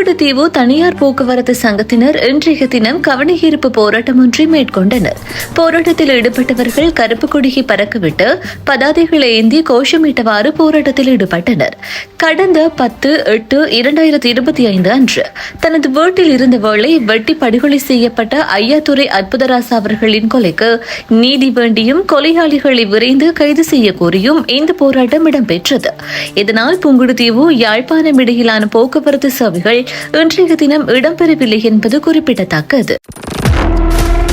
புங்குடுதீவு தனியார் போக்குவரத்து சங்கத்தினர் இன்றைய தினம் கவனஈர்ப்பு போராட்டம் ஒன்றை மேற்கொண்டனர். போராட்டத்தில் ஈடுபட்டவர்கள் கருப்பு கொடியை பறக்கவிட்டு பதாதைகளை ஏந்தி கோஷமிட்டவாறு போராட்டத்தில் ஈடுபட்டனர். கடந்த பத்து எட்டு இரண்டாயிரத்தி இருபத்தி ஐந்து அன்று தனது வீட்டில் இருந்த வேளை வெட்டி படுகொலை செய்யப்பட்ட ஐயாத்துறை அற்புதராசா அவர்களின் கொலைக்கு நீதி வேண்டியும் கொலையாளிகளை விரைந்து கைது செய்ய கோரியும் இந்த போராட்டம் இடம்பெற்றது. இதனால் புங்குடுதீவு யாழ்ப்பாணம் இடையிலான போக்குவரத்து சேவைகள் இன்றைய தினம் இடம்பெறவில்லை என்பது குறிப்பிடத்தக்கது.